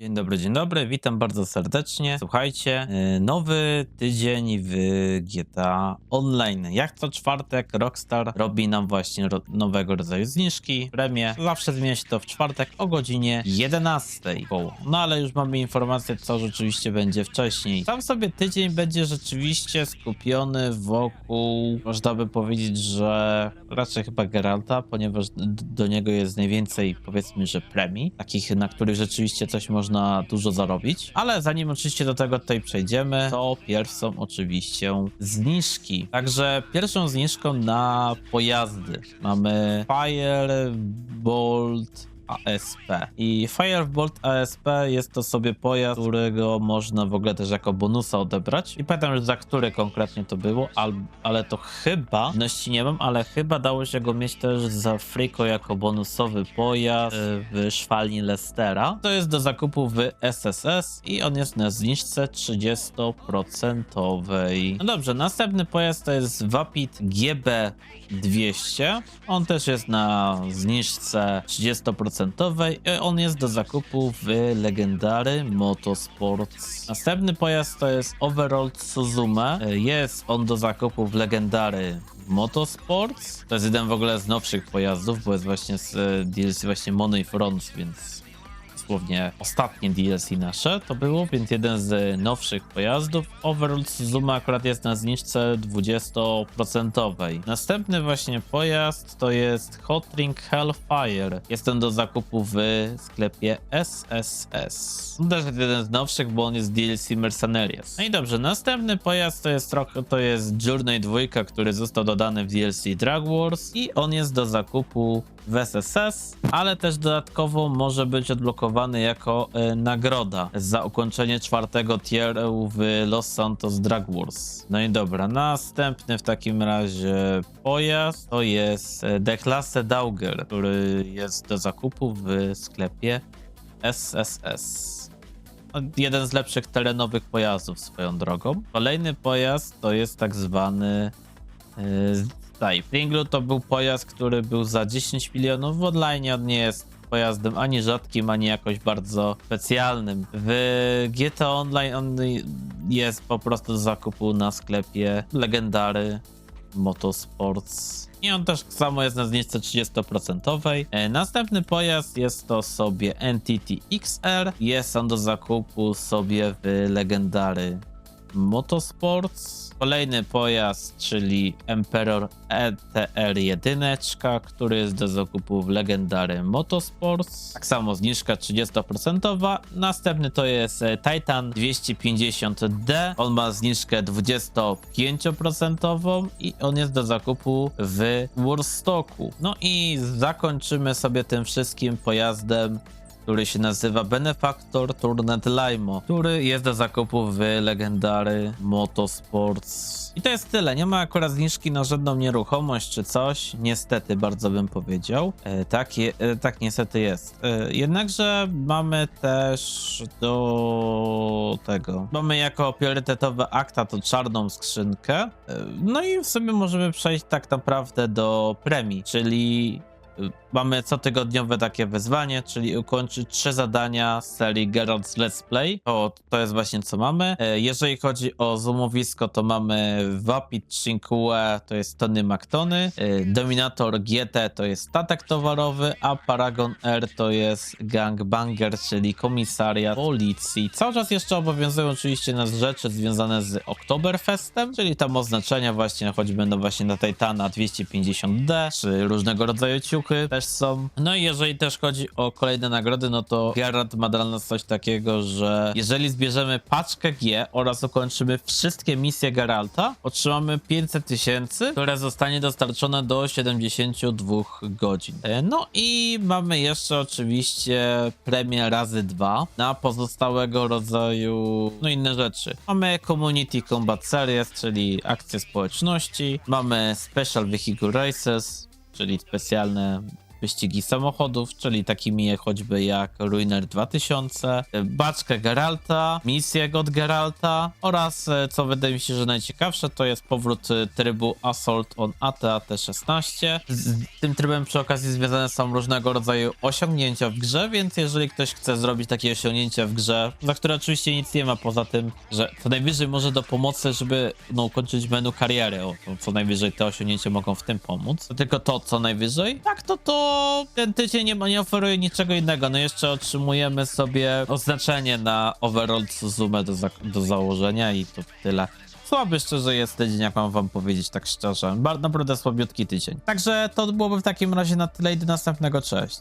Dzień dobry, dzień dobry, witam bardzo serdecznie. Słuchajcie, yy, nowy tydzień w GTA Online. Jak co czwartek Rockstar robi nam właśnie ro nowego rodzaju zniżki, premie. Zawsze zmienia się to w czwartek o godzinie 11 koło. No ale już mamy informację, co rzeczywiście będzie wcześniej. Sam sobie tydzień będzie rzeczywiście skupiony wokół, można by powiedzieć, że raczej chyba Geralta, ponieważ do niego jest najwięcej, powiedzmy, że premii, takich, na których rzeczywiście coś można dużo zarobić. Ale zanim oczywiście do tego tutaj przejdziemy, to pierwszą oczywiście zniżki. Także pierwszą zniżką na pojazdy mamy Firebolt ASP. I Firebolt ASP jest to sobie pojazd, którego można w ogóle też jako bonusa odebrać. I pamiętam już za który konkretnie to było, al, ale to chyba, pewności nie mam, ale chyba dało się go mieć też za Frico jako bonusowy pojazd y, w szwalni Lestera. To jest do zakupu w SSS i on jest na zniżce 30%. No dobrze, następny pojazd to jest Vapid GB200. On też jest na zniżce 30%. I On jest do zakupu w Legendary Motorsports. Następny pojazd to jest Overall Suzume. Jest on do zakupu w Legendary Motorsports. To jest jeden w ogóle z nowszych pojazdów, bo jest właśnie z e, DLC właśnie Mono i Front, więc dosłownie ostatnie DLC nasze to było, więc jeden z nowszych pojazdów. Overall Suzume akurat jest na zniżce 20%. Następny właśnie pojazd to jest Hot Ring Hellfire. Jest ten do zakupu w sklepie SSS. Też jest jeden z nowszych, bo on jest DLC Mercenaries. No i dobrze, następny pojazd to jest trochę, to jest Journey 2, który został dodany w DLC Drag Wars i on jest do zakupu w SSS, ale też dodatkowo może być odblokowany jako e, nagroda za ukończenie czwartego tieru w Los Santos Drag Wars. No i dobra, następny w takim razie pojazd to jest e, Declasse Dauger, który jest do zakupu w sklepie SSS. Jeden z lepszych terenowych pojazdów swoją drogą. Kolejny pojazd to jest tak zwany Yy, Pringlu to był pojazd, który był za 10 milionów. W online on nie jest pojazdem ani rzadkim, ani jakoś bardzo specjalnym. W GTA Online on jest po prostu do zakupu na sklepie Legendary Motorsports. I on też samo jest na zniżce 30%. E, Następny pojazd jest to sobie Entity XR. Jest on do zakupu sobie w Legendary Motorsports. Kolejny pojazd, czyli Emperor E ETR 1, który jest do zakupu w Legendary Motorsports. Tak samo zniżka 30%. Następny to jest e, Titan 250D. On ma zniżkę 25% i on jest do zakupu w Warstocku. No i zakończymy sobie tym wszystkim pojazdem który się nazywa Benefactor Turnet Limo, który jest do zakupu w Legendary Motorsports. I to jest tyle. Nie ma akurat zniżki na żadną nieruchomość czy coś. Niestety, bardzo bym powiedział. E, tak, je, e, tak niestety jest. E, jednakże mamy też do tego. Mamy jako priorytetowe akta to czarną skrzynkę. E, no i w sobie możemy przejść tak naprawdę do premii, czyli Mamy cotygodniowe takie wyzwanie, czyli ukończyć trzy zadania z serii Geralt's Let's Play. O, to jest właśnie co mamy. E, Jeżeli chodzi o zoomowisko, to mamy Vapid Cinque, to jest Tony McTony, e, Dominator GT to jest statek towarowy, a Paragon R to jest Gangbanger, czyli komisariat policji. Cały czas jeszcze obowiązują oczywiście nas rzeczy związane z Oktoberfestem, czyli tam oznaczenia właśnie, choćby no właśnie na Titana 250D, czy różnego rodzaju ciuchy też są. No i jeżeli też chodzi o kolejne nagrody, no to Gerard ma dla nas coś takiego, że jeżeli zbierzemy paczkę G oraz ukończymy wszystkie misje Geralta, otrzymamy 500 tysięcy, które zostanie dostarczone do 72 godzin. E, No i mamy jeszcze oczywiście premię razy dwa na pozostałego rodzaju, no inne rzeczy. Mamy Community Combat Series, czyli akcje społeczności, mamy Special Vehicle Races, czyli specjalne wyścigi samochodów, czyli takimi choćby jak Ruiner 2000, e, baczkę Geralta, misję od Geralta oraz, e, co wydaje mi się, że najciekawsze, to jest powrót e, trybu Assault on AT-AT-16. Z tym trybem przy okazji związane są różnego rodzaju osiągnięcia w grze, więc jeżeli ktoś chce zrobić takie osiągnięcia w grze, za które oczywiście nic nie ma poza tym, że co najwyżej może do pomocy, żeby no, ukończyć menu kariery, o, co najwyżej te osiągnięcia mogą w tym pomóc. Tylko to, co najwyżej. Tak, to to ten tydzień nie, nie oferuje niczego innego. No jeszcze otrzymujemy sobie oznaczenie na Overall Suzume do, za do założenia i to tyle. Słaby szczerze jest tydzień, jak mam wam powiedzieć tak szczerze. Bardzo naprawdę słabiutki tydzień. Także to byłoby w takim razie na tyle i do następnego, cześć.